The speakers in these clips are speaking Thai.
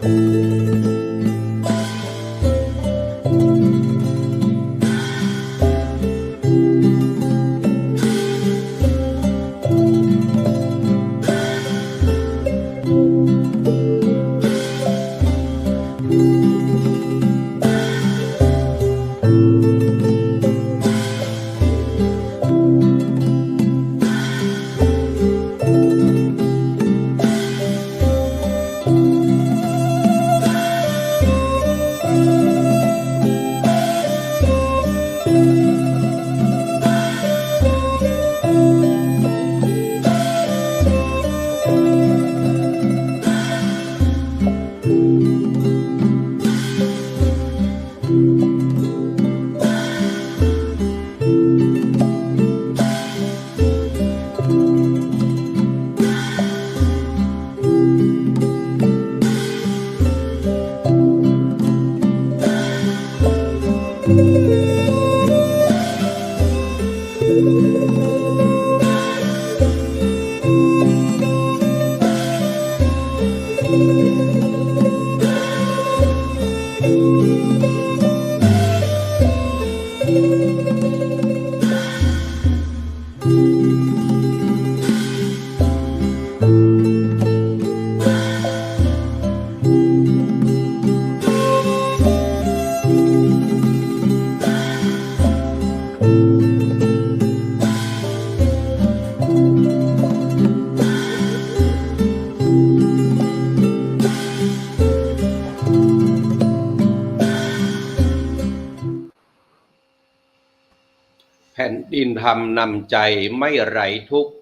แผ่นดินธรรมนำใจไม่ไร้ทุกข์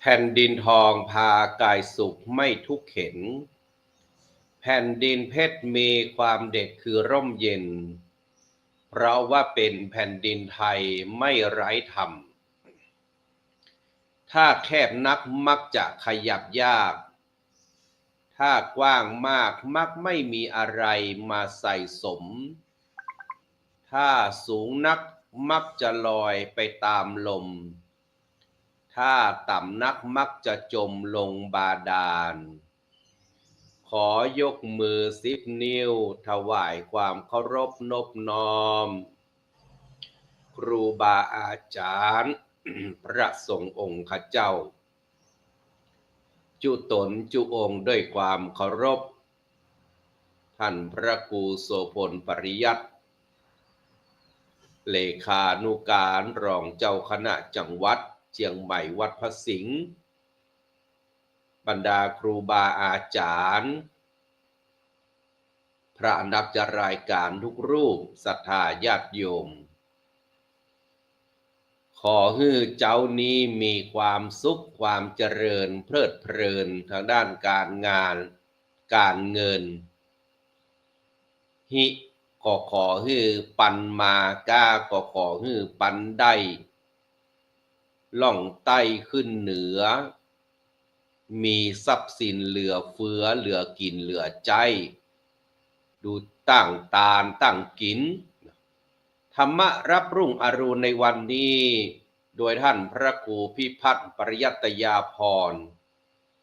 แผ่นดินทองพากายสุขไม่ทุกข์เข็น แผ่นดินเพชรมีความเด็ดคือร่มเย็น เพราะว่าเป็นแผ่นดินไทยไม่ไร้ธรรม ถ้าแคบนักมักจะขยับยาก ถ้ากว้างมากมักไม่มีอะไรมาใส่สมถ้าสูงนัก มักจะลอยไปตามลม ถ้าต่ำนักมักจะจมลงบาดาล ขอยกมือสิบนิ้ว ถวายความเคารพนบน้อม ครูบาอาจารย์ พระสงฆ์องค์ข้าเจ้า จุตนจุองค์ด้วยความเคารพ ท่านพระครูโสพลปริยัติ เลขานุการรองเจ้าคณะจังหวัดเชียงใหม่วัดพระสิงห์บรรดาครูบาอาจารย์ พระนักจรายการทุกรูปศรัทธาญาติโยม ขอให้เจ้านี้มีความสุขความเจริญเพลิดเพลินทางด้านการงานการเงิน หิ ก็ขอให้ปันมากาก็ขอให้ปันได้ล่องไต้ขึ้นเหนือ มีทรัพย์สินเหลือเฟือเหลือกินเหลือใจ ดูตั้งตาลตั้งกิน ธรรมะรับรุ่งอรุณในวันนี้ โดยท่านพระครูพิพัฒน์ปริยัตยาพร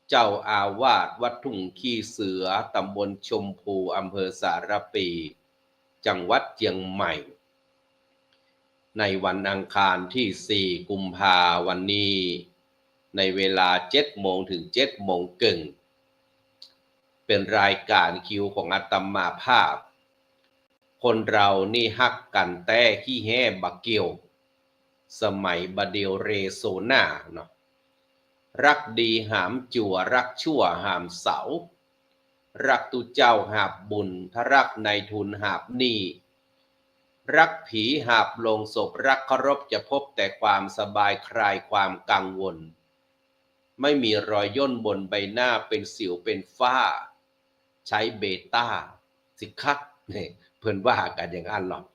เจ้าอาวาสวัดทุ่งขี้เสือตำบลชมพูอำเภอสารปี จังหวัดเจียงใหม่ ในวันอังคารที่ 4 กุมภาวันนี้ ในเวลา 7 โมงถึง 7 โมงกึ่ง เป็นรายการคิวของอาตมาภาพ คนเรานี่ฮักกันแต่ขี้แห่บักเกียว สมัยบดเดียวเรโซนาเนาะรักดีหามจั่วรักชั่วหามเสา รักตุเจ้าหาบบุญถ้ารักในทุนหาบหนี้รักผีหาบลงศพรักเคารพจะพบแต่ความสบายคลายความกังวล ไม่มีรอยย่นบนใบหน้าเป็นสิวเป็นฝ้า ใช้เบต้า สิคักเนี่ยเพิ่นว่ากันอย่างนั้นหรอก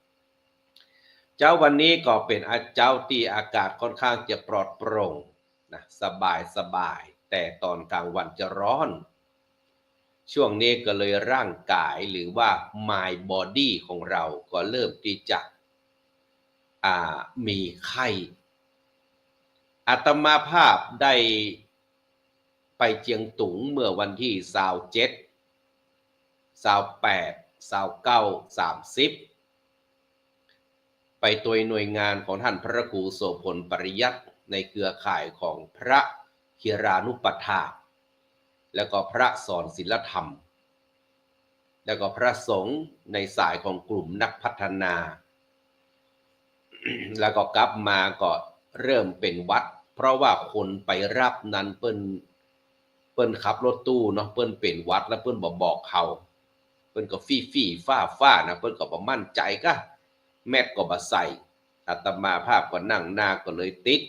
เจ้าวันนี้ก็เป็นอาเจ้าที่อากาศค่อนข้างจะปลอดโปร่งนะสบายสบาย แต่ตอนกลางวันจะร้อน ช่วงนี้ก็เลยร่างกายหรือว่า my body ของเราก็เริ่มที่จะมีไข้อาตมาภาพได้ไปเจียงตุงเมื่อวันที่สาวเจ็ดสาวแปดสาวเก้าสามสิบไปตัวหน่วยงานของท่านพระครูโสพลปริยัตในเครือข่ายของพระคิรานุปัฏฐาค แล้วก็พระสอนศิลธรรม แล้วก็พระสงฆ์ในสายของกลุ่มนักพัฒนา แล้วก็กลับมาก็เริ่มเป็นวัด เพราะว่าคนไปรับนั้นเปิ้นเปิ้นขับรถตู้เนาะเปิ้นเป็นวัดแล้วเปิ้นบอกบอกเขาเปิ้นก็ฟี่ฟี่ฟ้าฟ้านะเปิ้นก็บ่มั่นใจก็แมทก็บ่ใส่อาตมาภาพก็นั่งหน้าก็เลยติด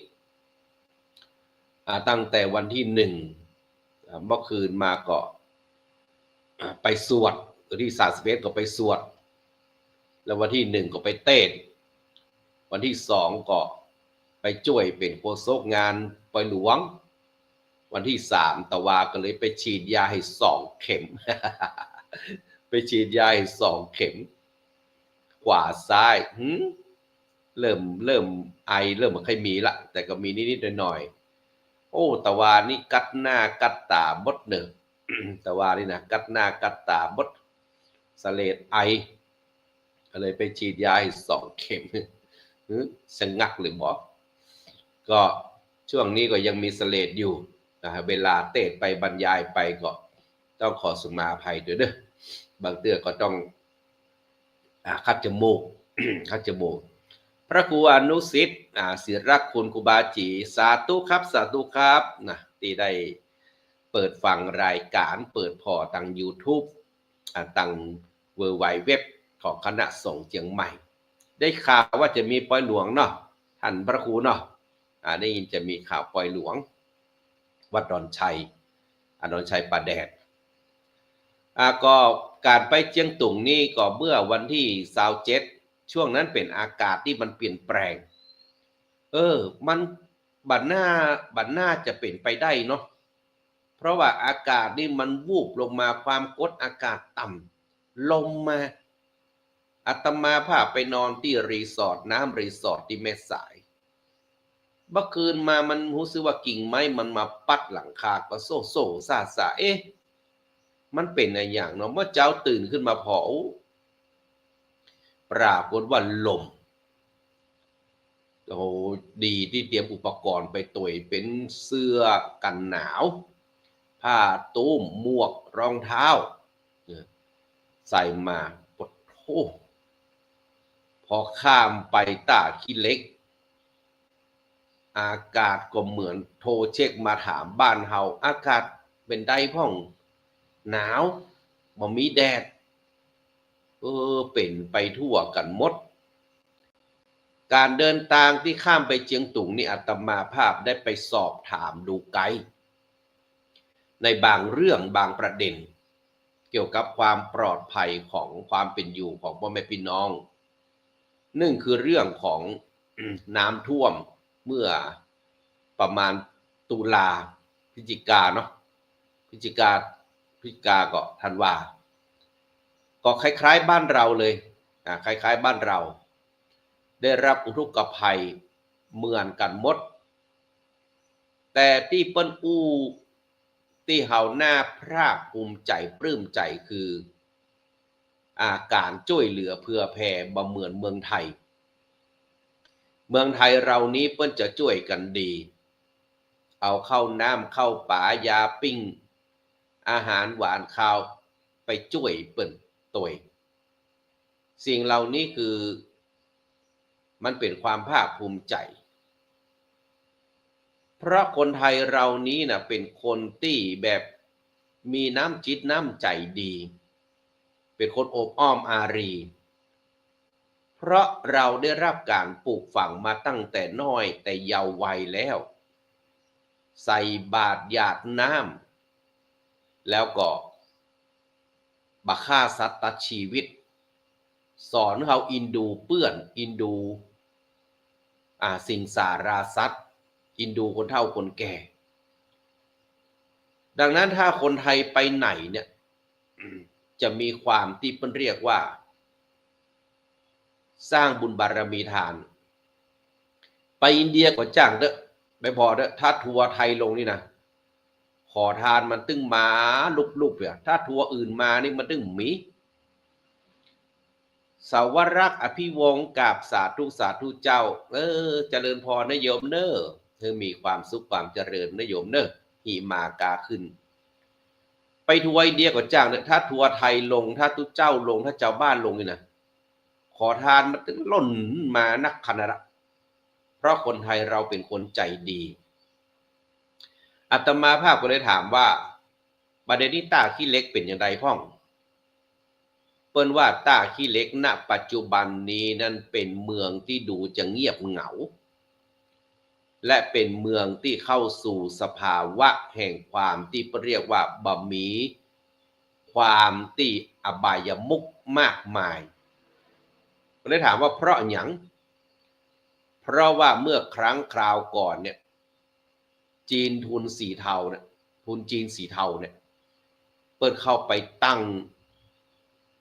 ตั้งแต่วันที่หนึ่ง เมื่อคืนมาก็ไปสวดวันที่สามสิบเอ็ดก็ไปสวด แล้ววันที่หนึ่งก็ไปเต้น วันที่สองก็ไปช่วยเป็นโฆษกงานปล่อยหลวง วันที่สามตะวาก็เลยไปฉีดยาให้สองเข็ม ไปฉีดยาให้สองเข็ม ขวาซ้ายเริ่มเริ่มไอเริ่มไมันค่อยมีละ แต่ก็มีนิดๆหน่อยๆ โอ้ตะวานี่กัดหน้ากัดตาบดเนอะตะวานี่นะกัดหน้ากัดตาบดสเลดไอก็เลยไปฉีดยาสองเข็มสงักหรือบอกก็ช่วงนี้ก็ยังมีสเลดอยู่นะฮะเวลาเตะไปบรรยายไปก็ต้องขอสุมาภัยด้วยเด้อบางเตือก็ต้องอคัดจมูกคัดจมูก พระครูอนุสิทธิ์ศิรักคุณครูบาจี สาธุครับ สาธุครับนะที่ได้เปิดฟังรายการเปิดพอตัง YouTube อ่าตังเวอร์ไวเว็บของคณะสงฆ์เจียงใหม่ ได้ข่าวว่าจะมีปล่อยหลวงเนาะท่านพระครูเนาะได้ยินจะมีข่าวปล่อยหลวง วัดดอนชัยอดอนชัยป่าแดดอาก็การไปเจียงตุงนี่ก็เมื่อวันที่สาวเจ็ด ช่วงนั้นเป็นอากาศที่มันเปลี่ยนแปลง เออ มันบัดหน้าบัดหน้าจะเป็นไปได้เนาะเพราะว่าอากาศนี่มันวูบลงมาความกดอากาศต่ำลมมาอาตมาพาไปนอนที่รีสอร์ทน้ำรีสอร์ทที่แม่สายเมื่อคืนมามันรู้สึกว่ากิ่งไม้มันมาปัดหลังคาก็โซ่โซ่ซาซาเอ๊ะมันเป็นอะไรอย่างเนาะเมื่อเจ้าตื่นขึ้นมาพอ ปรากฏว่าลมโอ้ดีที่เตรียมอุปกรณ์ไปตัวยเป็นเสื้อกันหนาว ผ้าตุ้มหมวกรองเท้า ใส่มาปดโอ้พอข้ามไปตาขี้เล็ก อากาศก็เหมือนโทรเช็คมาถามบ้านเฮาอากาศเป็นได้พ่อง หนาวบ่มีแดด ออเป็นไปทั่วกันหมด การเดินทางที่ข้ามไปเจียงตุงนี่อาตมาภาพได้ไปสอบถามดูไกด์ในบางเรื่องบางประเด็น เกี่ยวกับความปลอดภัยของความเป็นอยู่ของพ่อแม่พี่น้องหนึ่งคือเรื่องของน้ำท่วมเมื่อประมาณตุลาพฤศจิกาเนาะพฤศจิกาพฤศจิกาก็ธันวา ก็คล้ายๆบ้านเราเลยอ่าคล้ายๆบ้านเรา ได้รับอุทกภัยเหมือนกันหมด แต่ที่เปิ้นอู้ที่เฮาหน้าภาคภูมิใจปลื้มใจคืออาการช่วยเหลือเพื่อแผ่บ่เหมือนเมืองไทย เมืองไทยเรานี้เปิ้นจะช่วยกันดี เอาเข้าน้ำเข้าป่ายาปิ้ง อาหารหวานข้าวไปช่วยเปิ้น ตวยสิ่งเหล่านี้คือมันเป็นความภาคภูมิใจ เพราะคนไทยเรานี้นะเป็นคนที่แบบมีน้ำจิตน้ำใจดี เป็นคนอบอ้อมอารี เพราะเราได้รับการปลูกฝังมาตั้งแต่น้อยแต่เยาว์วัยแล้ว ใส่บาตรหยาดน้ำแล้วก็ บาฆ่าสัตว์ตัดชีวิต สอนเขาอินดูเปื้อน อินดูอ่าสิงสาราสัตว์ อินดูคนเฒ่าคนแก่ ดังนั้นถ้าคนไทยไปไหนเนี่ยจะมีความที่เพิ่นเรียกว่า สร้างบุญบารมีทาน ไปอินเดียก็จ้างเด้อไม่พอเด้อถ้าทัวร์ไทยลงนี่นะ ขอทานมันตึงมาลุบๆเนี่ยถ้าทัวอื่นมานี่มันตึงหมีสาวรักษ์อภิวงกับสาธุสาธุเจ้า เออ เจริญพรนะโยมเนอเธอมีความสุขความเจริญนะโยมเนอหิมากาขึ้น ไปทัวร์อินเดียก็จ้างเนี่ยถ้าทัวร์ไทยลง ถ้าทุเจ้าลง ถ้าเจ้าบ้านลงนี่นะขอทานมันถึงล่นมานักขนาดละเพราะคนไทยเราเป็นคนใจดี อาตมาภาพก็เลยถามว่าประเด็นนี้ตาขี้เล็กเป็นอย่างไรพ่อง เปิ้นว่าต้าขี้เล็กณ ปัจจุบันนี้นั่นเป็นเมืองที่ดูจะเงียบเหงา และเป็นเมืองที่เข้าสู่สภาวะแห่งความที่เรียกว่าบะมี ความที่อบายมุกมากมายก็เลยถามว่าเพราะหยัง เพราะว่าเมื่อครั้งคราวก่อนเนี่ย จีนทุนสีเทาเนี่ยทุนจีนสีเทาเนี่ยเปิดเข้าไปตั้ง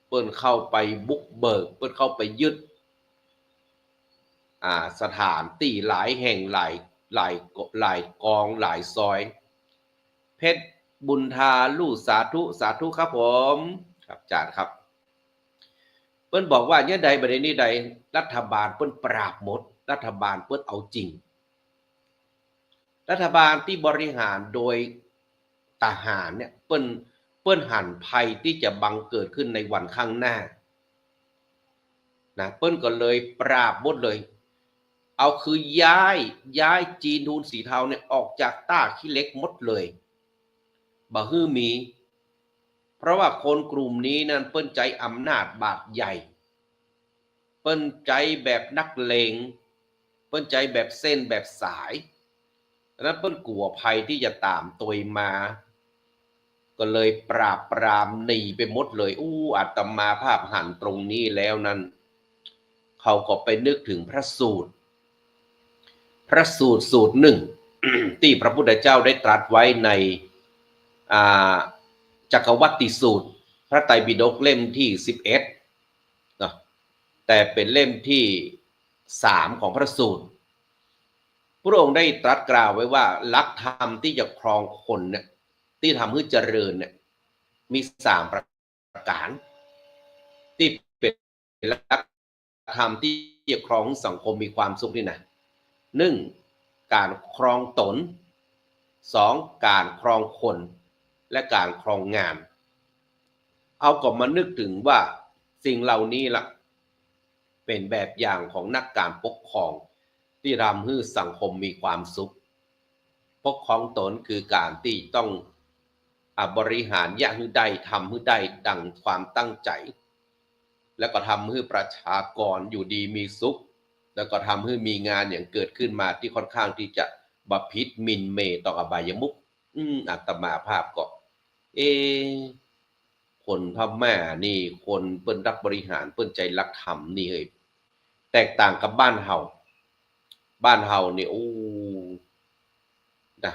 เปิ้นเข้าไปบุกเบิก เปิ้นเข้าไปยึดอ่าสถานที่หลายแห่งหลายหลายหลายกองหลายซอย เพชรบุญทาลู่สาธุสาธุครับผมครับจารย์ครับ เปิ้นบอกว่าเนี่ยใดประเด็นนี้ใดรัฐบาลเปิ้นปราบหมด รัฐบาลเปิ้นเอาจริง รัฐบาลที่บริหารโดยทหารเนี่ยเปิ้นเปิ้นหันภัยที่จะบังเกิดขึ้นในวันข้างหน้านะเปิ้นก็เลยปราบหมดเลย เอาคือย้ายย้ายจีนทูนสีเทาเนี่ยออกจากต้าขี้เล็กหมดเลยบ่ฮือมี เพราะว่าคนกลุ่มนี้นั้นเปิ้นใจอำนาจบาดใหญ่ เปิ้นใจแบบนักเลง เปิ้นใจแบบเส้นแบบสาย ดังนั้นเปิ้นกลัวภัยที่จะตามตัวมา ก็เลยปราบปรามหนีไปหมดเลย อู้อาตมาภาพหันตรงนี้แล้วนั้น เขาก็ไปนึกถึงพระสูตร พระสูตรสูตรหนึ่งที่พระพุทธเจ้าได้ตรัสไว้ในจักรวัติสูตร พระไตรปิฎกเล่มที่สิบเอ็ดแต่เป็นเล่มที่สามของพระสูตร พระองค์ได้ตรัสกล่าวไว้ว่าลักธรรมที่จะครองคนเนี่ยที่ทำให้เจริญเนี่ยมีสามประการ ที่เป็นลักธรรมที่จะครองสังคมมีความสุขนี่นะหนึ่งการครองตนสองการครองคนและการครองงาน เอาก็มานึกถึงว่าสิ่งเหล่านี้ล่ะ เป็นแบบอย่างของนักการปกครอง ที่ทำให้สังคมมีความสุขปกครองตนคือการที่ต้องอบริหารอยางให้ได้ทำให้ได้ดังความตั้งใจ แล้วก็ทำให้ประชากรอยู่ดีมีสุข แล้วก็ทำให้มีงานอย่างเกิดขึ้นมาที่ค่อนข้างที่จะบพิษมินเมต่ออบายมุกอืมอาตมาภาพก็เอ คนพม่านี่คนเปิ้นรักบริหารเปิ้นใจรักธรรมนี่เฮ้ยแตกต่างกับบ้านเฮา บ้านเฮาเนี่โอ้นะ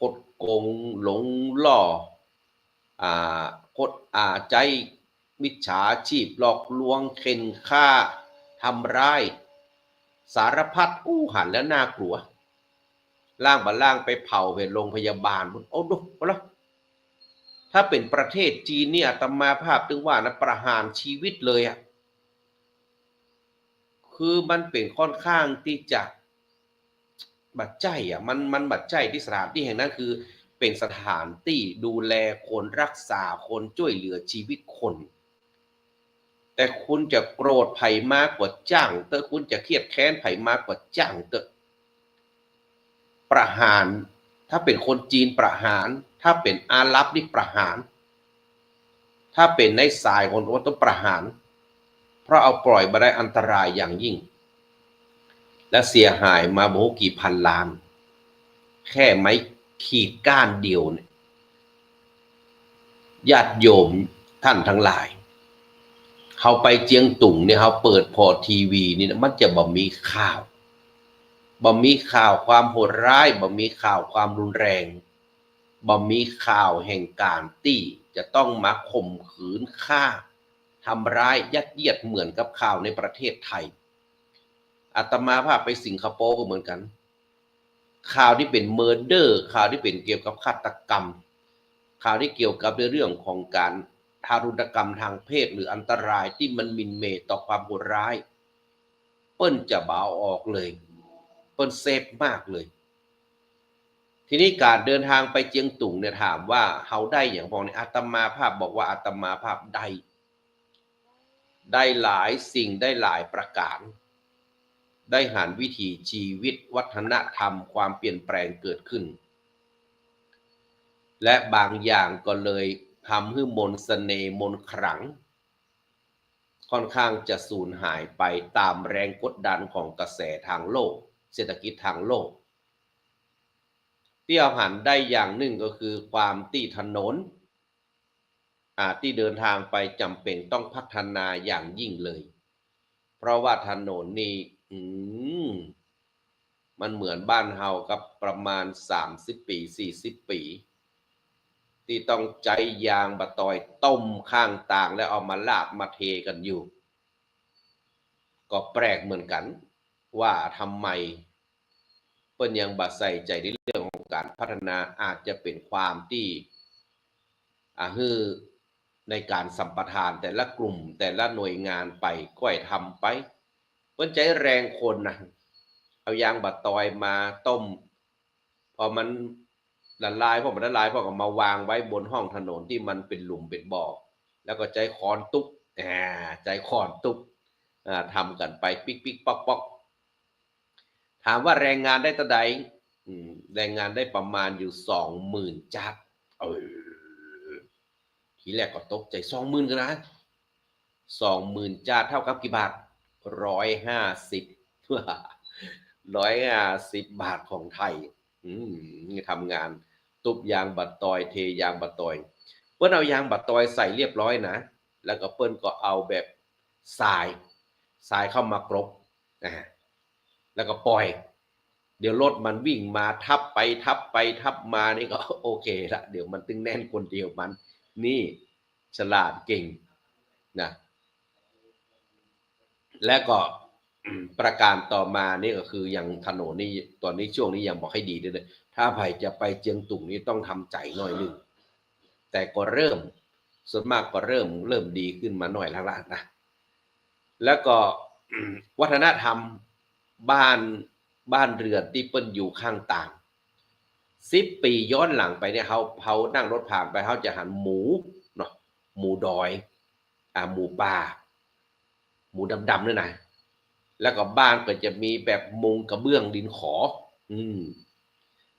กดโกงหลงล่ออ่ากดอ่าใจมิจฉาชีพหลอกลวงเข็นฆ่าทำร้าย สารพัดอู้หันแล้วน่ากลัวล่างบาล่างไปเผาเป็นโรงพยาบาลโอ้ดูเอาละถ้าเป็นประเทศจีนเนี่ยตมาภาพถึงว่านะประหารชีวิตเลยอะคือมันเป็นค่อนข้างที่จะ บัดใจอะมันมันบัดใจที่สถานที่แห่งนั้นคือ เป็นสถานที่ดูแลคนรักษาคนช่วยเหลือชีวิตคน แต่คุณจะโกรธไผ่มากกว่าจ้างเตอคุณจะเครียดแค้นไผ่มากกว่าจ้างเตอประหาร ถ้าเป็นคนจีนประหาร ถ้าเป็นอาหรับนี่ประหาร ถ้าเป็นในสายคนก็ต้องประหาร เพราะเอาปล่อยมาได้อันตรายอย่างยิ่ง และเสียหายมาโมกี่พันล้าน แค่ไม้ขีดก้านเดียวเนี่ยญาติโยมท่านทั้งหลายเขาไปเจียงตุงเนี่ยเขาเปิดพอทีวีนี่นะมันจะบ่มีข่าวบ่มีข่าวความโหดร้ายบ่มีข่าวความรุนแรงบ่มีข่าวแห่งการตี้จะต้องมาข่มขืนฆ่าทำร้ายยัดเยียดเหมือนกับข่าวในประเทศไทย อาตมาภาพไปสิงคโปร์ก็เหมือนกัน ข่าวที่เป็นเมอร์เดอร์ ข่าวที่เป็นเกี่ยวกับฆาตกรรม ข่าวที่เกี่ยวกับในเรื่องของการทารุณกรรมทางเพศหรืออันตรายที่มันมินเมต่อความโหดร้าย เปิ้นจะเบาออกเลย เปิ้นเซฟมากเลย ทีนี้การเดินทางไปเจียงตุงเนี่ยถามว่าเฮาได้อย่างบอกในอาตมาภาพบอกว่าอาตมาภาพได้ได้หลายสิ่งได้หลายประการ ได้หันวิถีชีวิตวัฒนธรรมความเปลี่ยนแปลงเกิดขึ้น และบางอย่างก็เลยทำให้มนต์เสน่มนขลัง ค่อนข้างจะสูญหายไปตามแรงกดดันของกระแสทางโลก เศรษฐกิจทางโลก ที่เอาหันได้อย่างหนึ่งก็คือความตีถนนอาที่เดินทางไปจำเป็นต้องพัฒนาอย่างยิ่งเลย เพราะว่าถนนนี่ อืมมันเหมือนบ้านเฮากับประมาณ30ปี40ปี ที่ต้องใจยางบะตอยต้มข้างต่างแล้วเอามาลาบมาเทกันอยู่ ก็แปลกเหมือนกัน ว่าทำไมเปิ้นยังบาใส่ใจในเรื่องของการพัฒนาอาจจะเป็นความที่อาฮือในการสัมปทานแต่ละกลุ่มแต่ละหน่วยงานไปก้อยทำไป เปิ้นใจแรงคนนะเอายางบะตอยมาต้ม พอมันละลายพอมันละลายพอก็มาวางไว้บนห้องถนนที่มันเป็นหลุมเป็นบ่อแล้วก็ใจคอนตุ๊บอ่าใจคอนตุ๊บอ่าทำกันไปปิ๊กปิ๊กป๊อกป๊อกถามว่าแรงงานได้ตะใดแรงงานได้ประมาณอยู่สองหมื่นจัดเออทีแรกก็ตกใจสองหมื่นกันนะสองหมื่นจาดเท่ากับกี่บาท ร้อยห้าสิบร้อยห้าสิบบาทของไทยทำงานตุบยางบัดตอยเทยางบัดตอย เปิ้นเอายางบัดตอยใส่เรียบร้อยนะ แล้วก็เปิ้นก็เอาแบบทรายทรายเข้ามากรบนะฮะแล้วก็ปล่อย เดี๋ยวรถมันวิ่งมาทับไปทับไปทับมานี่ก็โอเคละเดี๋ยวมันตึงแน่นคนเดียวมัน นี่ฉลาดเก่งนะ และก็ประการต่อมานี่ก็คืออย่างถนนนี่ตอนนี้ช่วงนี้ยังบอกให้ดีด้วย ถ้าใครจะไปเจียงตุงนี่ต้องทำใจหน่อยหนึ่งแต่ก็เริ่มส่วนมากก็เริ่มเริ่มดีขึ้นมาหน่อยล้วล่ะนะแล้วก็วัฒนธรรมบ้านบ้านเรือนที่เปิ้นอยู่ข้างต่างสิบปีย้อนหลังไปเนี่ยเขาเขานั่งรถผ่านไปเขาจะหันหมูเนาะหมูดอย อ่าหมูป่า หมูดำๆเนี่ยนะแล้วก็บ้านก็จะมีแบบมุงกระเบื้องดินขอ อืม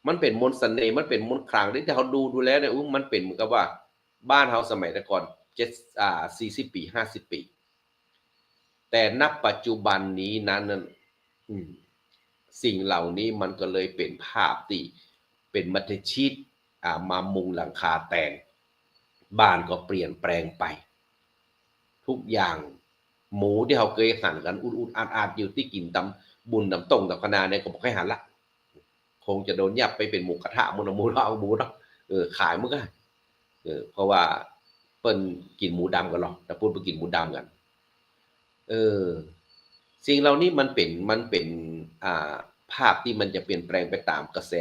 มันเป็นมนต์เสน่ห์มันเป็นมนต์ขลังที่เขาดูดูแล้วเนี่ยอุ๊ยมันเป็นเหมือนกับว่า บ้านเขาสมัยแต่ก่อนเจ็ดอ่าสี่สิบปีห้าสิบปี แต่นับปัจจุบันนี้นั้นสิ่งเหล่านี้มันก็เลยเป็นภาพที่เป็นมัธชิตอ่ามามุงหลังคาแต่งบ้านก็เปลี่ยนแปลงไป ทุกอย่าง หมูที่เขาเคยหั่นกันอุดๆอาดๆอยู่ที่กินตำบุญตำต้งตำคณาเนี่ยก็บอกให้หันละคงจะโดนยับไปเป็นหมูกระทะหมูนหมูเราหมูเนาะเออขายมันก็เออเพราะว่าเปิ้นกินหมูดำกันหรอกแต่พูดไปกินหมูดำกัน เออ สิ่งเหล่านี้มันเป็นมันเป็นอ่าภาพที่มันจะเปลี่ยนแปลงไปตามกระแส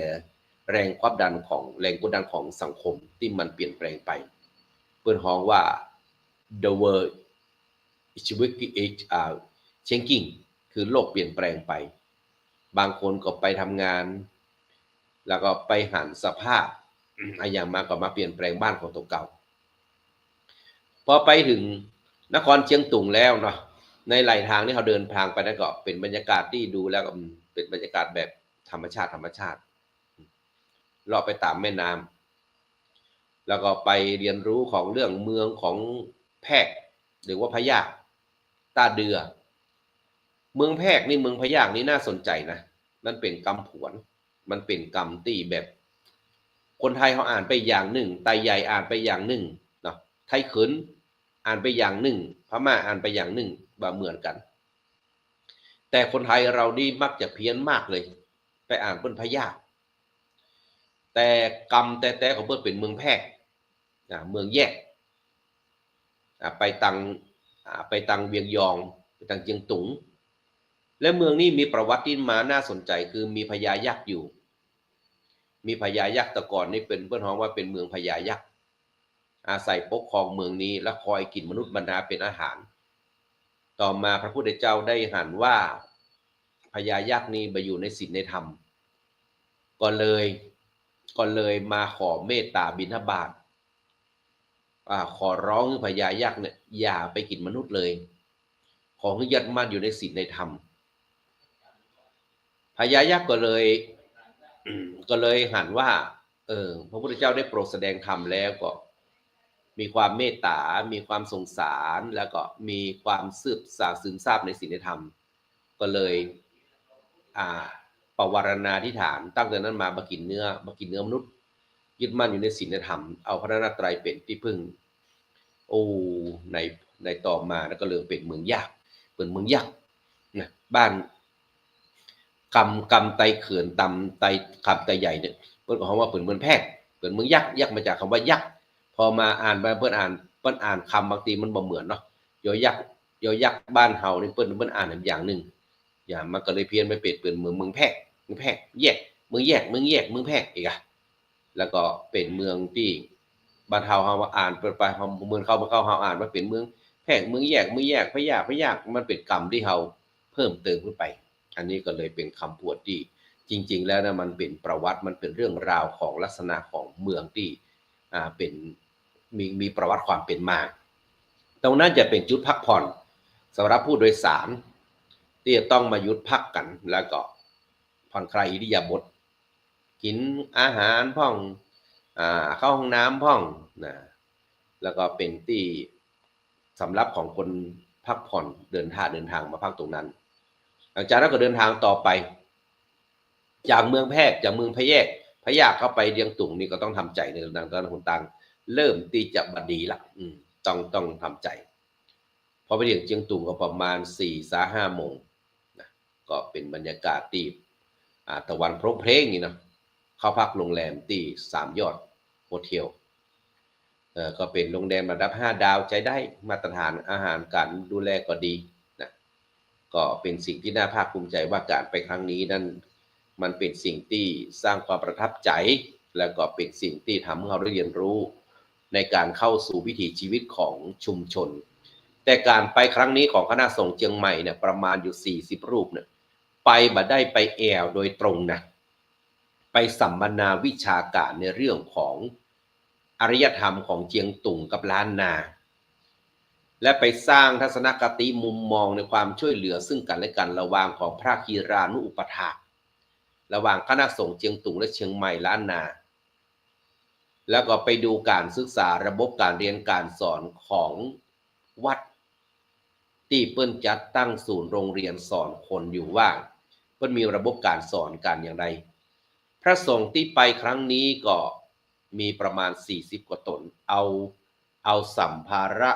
แรงความดันของแรงกดดันของสังคมที่มันเปลี่ยนแปลงไป เปิ้นฮ้องว่า the world is age อ่า changing คือโลกเปลี่ยนแปลงไป บางคนก็ไปทำงาน แล้วก็ไปหันสภาพออย่างมาก็มาเปลี่ยนแปลงบ้านของตัวเก่า พอไปถึงนครเชียงตุงแล้วเนาะในไหลทางที่เขาเดินทางไปนั่นก็เป็นบรรยากาศที่ดูแล้วก็เป็นบรรยากาศแบบธรรมชาติธรรมชาติเลาะไปตามแม่น้ำแล้วก็ไปเรียนรู้ของเรื่องเมืองของแพรกหรือว่าพยา ตาเดือ เมืองแพรกนี่เมืองพะยากนี่น่าสนใจนะนั่นเป็นกำผวน มันเป็นกำตีแบบ คนไทยเขาอ่านไปอย่างหนึ่งไตใหญ่อ่านไปอย่างหนึ่งเนาะไทยขินอ่านไปอย่างหนึ่งพม่าอ่านไปอย่างหนึ่งบ่เหมือนกัน แต่คนไทยเรานี่มักจะเพี้ยนมากเลย ไปอ่านเป็นพยาแต่กรรมแต่แต่ของเพื่อนเป็นเมืองแพรกอ่าเมืองแยกอ่าไปตัง ไปตังเวียงยอง ไปตังเจียงตุง และเมืองนี้มีประวัติที่มาน่าสนใจคือมีพญายักษ์อยู่ มีพญายักษ์แต่ก่อนนี่เป็นเพื่อนฮ้องว่าเป็นเมืองพญายักษ์อาศัยปกครองเมืองนี้และคอยกินมนุษย์บรรดาเป็นอาหาร ต่อมาพระพุทธเจ้าได้หันว่าพญายักษ์นี้ไปอยู่ในศีลในธรรม ก็เลยก็เลยมาขอเมตตาบิณฑบาต อขอร้องพญายักษ์เนี่ยอย่าไปกินมนุษย์เลย ขอให้ยัดมั่นอยู่ในศีลในธรรมพญายักษ์ก็เลยก็เลยหันว่า เออ พระพุทธเจ้าได้โปรดแสดงธรรมแล้วก็ มีความเมตตา มีความสงสาร แล้วก็มีความสืบสาซึมซาบในศีลในธรรม ก็เลย อ่าปวารณาธิฐาน ตั้งแต่นั้นมามากินเนื้อมากินเนื้อมนุษย์ ยึดมั่นอยู่ในศีลธรรม เอาพระนาตรัยเป็นที่พึ่ง โอ้ในในต่อมาแล้วก็เรื่องเป็นเมืองยากเป็นเมืองยักนะบ้านกำกำไตเขื่อนตำไตคำไตใหญ่เนี่ยเพิ่นบอกว่าเปิดเมืองแพทย์เปิดเมืองยักษ์ยักษ์มาจากคำว่ายักษ์พอมาอ่านไปเพิ่นอ่านเพิ่นอ่านคำบางทีมันบ่เหมือนเนาะยอยักษ์ยอยักษ์บ้านเฮานี่เพิ่นเพิ่นอ่านอีกอย่างหนึ่งอย่างมันก็เลยเพี้ยนไปเป็นเปิดเมืองเมืองแพทย์เมืองแพทย์แยกเมืองแยกเมืองแยกเมืองแพทย์อีกอะ แล้วก็เป็นเมืองที่บ้านเฮาเฮาว่าอ่านเปิดไปเฮาเมืองเขามาเข้าเฮาอ่านว่าเป็นเมืองแพกเมืองแยกเมืองแยกพะยากพะยากมันเป็นกรรมที่เราเพิ่มเติมขึ้นไป อันนี้ก็เลยเป็นคำพูดที่จริง ๆ แล้วนะมันเป็นประวัติมันเป็นเรื่องราวของลักษณะของเมืองที่อ่าเป็นมีมีประวัติความเป็นมาตรงนั้นจะเป็นจุดพักผ่อนสำหรับผู้โดยสาร ที่จะต้องมายุดพักกันแล้วก็ผ่อนคลายอิริยาบถ กินอาหารพ่องอ่าเข้าห้องน้ำพ่องนะแล้วก็เป็นที่สำหรับของคนพักผ่อนเดินทางเดินทางมาพักตรงนั้น หลังจากนั้นก็เดินทางต่อไป จากเมืองแพทย์จากเมืองพะแยกพะยากเข้าไปเดียงตุงนี่ก็ต้องทำใจในทางตอนหนตังเริ่มตีจะบดีละอืมต้องต้องทำใจพอไปเดียงเจียงตุงก็ประมาณสี่สาห้าโมงนะก็เป็นบรรยากาศที่อ่าตะวันพรบเพลงนี่เนาะ เข้าพักโรงแรมที่สามยอดโฮเทลเอ่อก็เป็นโรงแรมระดับ 5 ดาวใช้ได้มาตรฐานอาหารการดูแลก็ดีนะก็เป็นสิ่งที่น่าภาคภูมิใจว่าการไปครั้งนี้นั้นมันเป็นสิ่งที่สร้างความประทับใจ และก็เป็นสิ่งที่ทำให้เราได้เรียนรู้ ในการเข้าสู่วิถีชีวิตของชุมชน แต่การไปครั้งนี้ของคณะสงฆ์เชียงใหม่เนี่ยประมาณอยู่ 40 รูปเนี่ยไปมาได้ไปแอวโดยตรงนะ ไปสัมมนาวิชาการในเรื่องของอารยธรรมของเจียงตุงกับล้านนา และไปสร้างทัศนคติมุมมองในความช่วยเหลือซึ่งกันและกันระหว่างของพระคีรานุอุปถากระหว่างคณะสงฆ์เจียงตุงและเชียงใหม่ล้านนา แล้วก็ไปดูการศึกษาระบบการเรียนการสอนของวัดที่เปิ้นจัดตั้งศูนย์โรงเรียนสอนคนอยู่ว่าเปิ้นมีระบบการสอนการอย่างไร ระสงฆ์ที่ไปครั้งนี้ก็มีประมาณ 40 กว่าตน เอาเอาสัมภาระ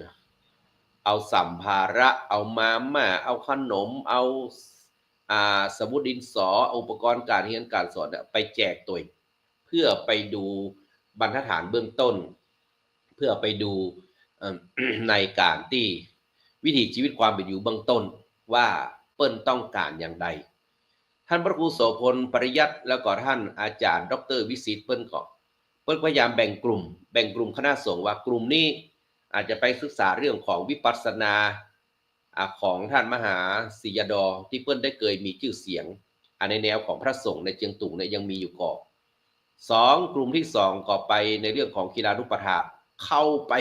นะเอาสัมภาระ เอามาม่า เอาขนม เอาอ่าสมุดดินสออุปกรณ์การเรียนการสอนเนี่ยไปแจกตัวเพื่อไปดูบรรทัดฐานเบื้องต้น เพื่อไปดูในการที่วิถีชีวิตความเป็นอยู่เบื้องต้นว่าเปิ้นต้องการอย่างใด ท่านพระครูโสพลปริยัติแล้วก็ท่านอาจารย์ ดร วิสิตเปิ้นก็เปิ้นพยายามแบ่งกลุ่ม แบ่งกลุ่มคณะสงฆ์ว่ากลุ่มนี้อาจจะไปศึกษาเรื่องของวิปัสสนาของท่านมหาศิยดอที่เปิ้นได้เคยมีชื่อเสียงอันในแนวของพระสงฆ์ในเจียงตุงเนี่ยยังมีอยู่ก่อนสองกลุ่มที่สองก็ไปในเรื่องของกีฬานุปถาเข้าไป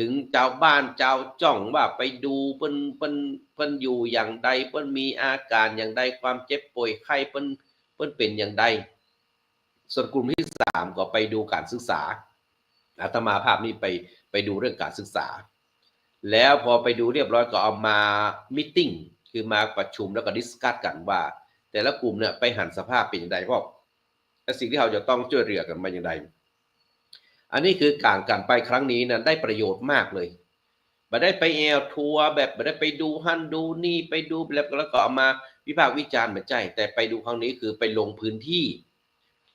ถึงเจ้าบ้านเจ้าจ้องว่าไปดูเปิ้นเปิ้นเปิ้นอยู่อย่างใดเปิ้นมีอาการอย่างใดความเจ็บป่วยไข้เปิ้นเปิ้นเป็นอย่างใดส่วนกลุ่มที่สามก็ไปดูการศึกษาอาตมาภาพนี้ไปไปดูเรื่องการศึกษา แล้วพอไปดูเรียบร้อยก็เอามามิ팅คือมาประชุมแล้วก็ดิสคัสกันว่า แต่ละกลุ่มเนี่ยไปหันสภาพเป็นอย่างไรเพราะและสิ่งที่เราจะต้องช่วยเหลือกันมาอย่างไร อันนี้คือการการไปครั้งนี้นะได้ประโยชน์มากเลยมาได้ไปแอลทัวร์แบบมาได้ไปดูฮันดูนี่ไปดูแล้วแล้วก็เอามาวิพากษ์วิจารณ์มาใจ แต่ไปดูครั้งนี้คือไปลงพื้นที่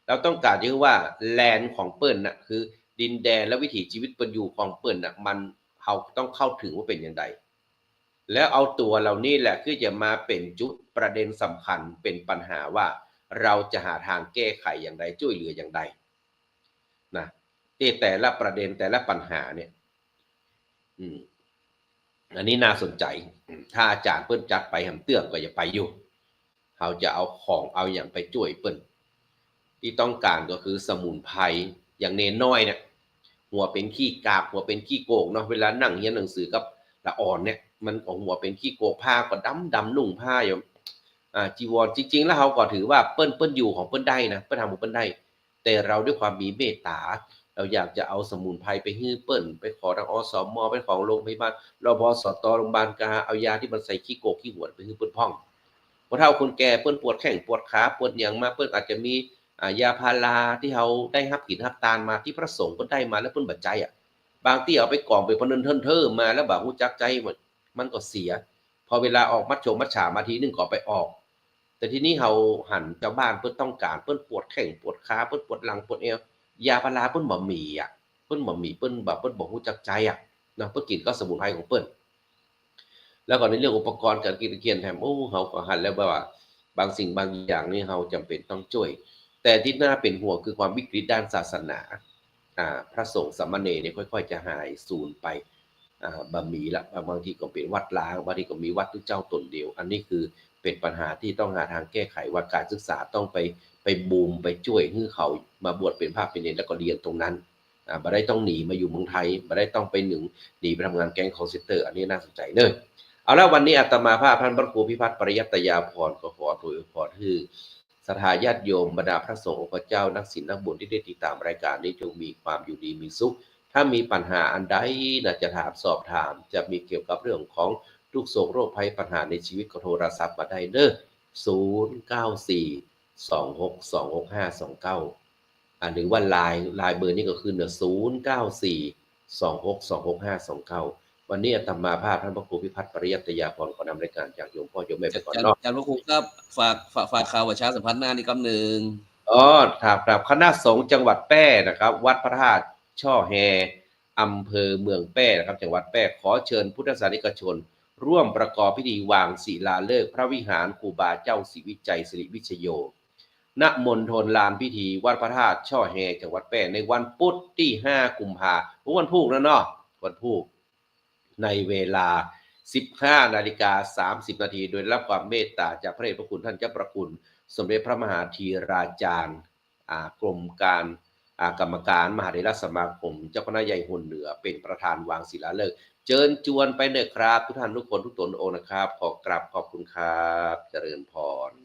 เราต้องการที่ว่าแลนด์ของเปิ้ลน่ะคือ ดินแดนและวิถีชีวิตเป็นอยู่ของเปิ้ลน่ะมันเราต้องเข้าถึงว่าเป็นอย่างไรแล้วเอาตัวเหล่านี้แหละคือจะมาเป็นจุดประเด็นสำคัญเป็นปัญหาว่า เราจะหาทางแก้ไขอย่างไรช่วยเหลืออย่างไรนะ ที่แต่ละประเด็นแต่ละปัญหาเนี่ย อืม อันนี้น่าสนใจ ถ้าอาจารย์เปิ้นจัดไปหำเตื้องก็อย่าไปอยู่เขาจะเอาของเอาอย่างไปช่วยเปิ้นที่ต้องการก็คือสมุนไพรอย่างเนนน้อยเนี่ย หัวเป็นขี้กากหัวเป็นขี้โกกเนาะเวลานั่งเรียนหนังสือกับละอ่อนเนี่ย มันของหัวเป็นขี้โกกผ้าก็ดำดำนุ่งผ้าอยู่อ่าจีวรจริง ๆ แล้วเขาก็ถือว่าเปิ้นเปิ้นอยู่ของเปิ้นได้นะเปิ้นทำของเปิ้นได้ แต่เราด้วยความมีเมตตา เราอยากจะเอาสมุนไพรไปให้เปิ้นไปขอทางอสมไปของโรงพยาบาลรบสตโรงพยาบาลกาเอายาที่มันใส่ขี้โกกขี้หวนไปให้เปิ้นพ่องพอเท่าคนแก่เปิ้นปวดแข้งปวดขาปวดหยังมาเปิ้นอาจจะมีายาพาราที่เขาได้รับกินรับตานมาที่พระสงฆ์ก็ได้มาแล้วเปิ้นบัดใจอะ บางที่เอาไปกล่องไปพนันเทินเทิมมาแล้วแบบหูจักใจหมดมันก็เสีย พอเวลาออกมัดโฉมมัดฉามาทีนึงก็เอไปออกแต่ที่นี้เขาหันชาวบ้านเพิ่นต้องการเพิ่นปวดแข้งปวดขาเพิ่นปวดหลังปวดเอว ยาพาราเพิ่นบ่มีอะเพิ่นบ่มีเพิ่นแบบเพิ่นบ่ฮู้จักใจอะนะเพิ่นกินก็สมุนไพรของเพิ่นแล้วก็ในเรื่องอุปกรณ์การกินเกียนแถมโอ้เขาก็หันแล้วว่า บางสิ่งบางอย่างนี่เราจำเป็นต้องช่วย แต่ที่น่าเป็นห่วงคือความวิกฤตด้านศาสนาอ่าพระสงฆ์สามเณรเนี่ยค่อย ๆ จะหายสูญไปอ่าบะมีละบางทีก็เป็นวัดล้างบางทีก็มีวัดทุกเจ้าตนเดียว อันนี้คือ เป็นปัญหาที่ต้องหาทางแก้ไขว่าการศึกษาต้องไปไปบูมไปช่วยให้เขามาบวชเป็นพระเป็นเนรแล้วก็เรียนตรงนั้นอ่าบ่ได้ต้องหนีมาอยู่เมืองไทยบ่ได้ต้องไปหนึ่งหนีไปทำงานแก๊งคอลเซ็นเตอร์ อันนี้น่าสนใจเนอะเอาละวันนี้อาตมาภาพท่านพระครูพิพัฒน์ปริยัตยาพรก็ขออวยพรคือสถาญาติโยมบรรดาพระสงฆ์องค์พระเจ้านักศีลนักบุญที่ได้ติดตามรายการนี้จงมีความอยู่ดีมีสุข ถ้ามีปัญหาอันใดนะจะถามสอบถาม จะมีเกี่ยวกับเรื่องของ ทุกโศกโรคภัยปัญหาในชีวิตก็โทรศัพท์มาได้เด้อ0 9 4 2 6 2 6 5 2 9อ่าหรือว่าไลน์ไลน์เบอร์นี้ก็คือเน0 9 4 2 6 2 6 5 2 9 วันนี้อาตมาภาพท่านพระครูพิพัฒน์ปริยัตยาพรขอนำรายการจากโยมพ่อโยมแม่ไปก่อนอาจารย์เนาะอาจารย์พระครูครับฝากฝากฝากข่าวประชาสัมพันธ์หน้านี่คำหนึ่งอ๋อครับครับคณะสงฆ์จังหวัดแพร่นะครับ วัดพระธาตุช่อแฮอำเภอเมืองแพร่นะครับ จังหวัดแพร่ขอเชิญพุทธศาสนิกชน ร่วมประกอบพิธีวางศิลาฤกษ์พระวิหารครูบาเจ้าศรีวิจัยสิริวิชโย ณ มณฑลลานพิธีวัดพระธาตุช่อแฮจังหวัดแพร่ในวันพุธที่ 5 กุมภาพันธ์วันพุธนะเนาะวันพุธในเวลา 15 นาฬิกา 30 นาที โดยรับความเมตตาจากพระเดชพระคุณท่านเจ้าประคุณ สมเด็จพระมหาธีราจารย์กรมการกรรมการมหาเถรสมาคม เจ้าคณะใหญ่หุ่นเหนือเป็นประธานวางศิลาฤกษ์ เชิญจวนไปเนอะครับ ทุกท่านทุกคนทุกตนโอนะครับ ขอกราบขอบคุณครับ เจริญพร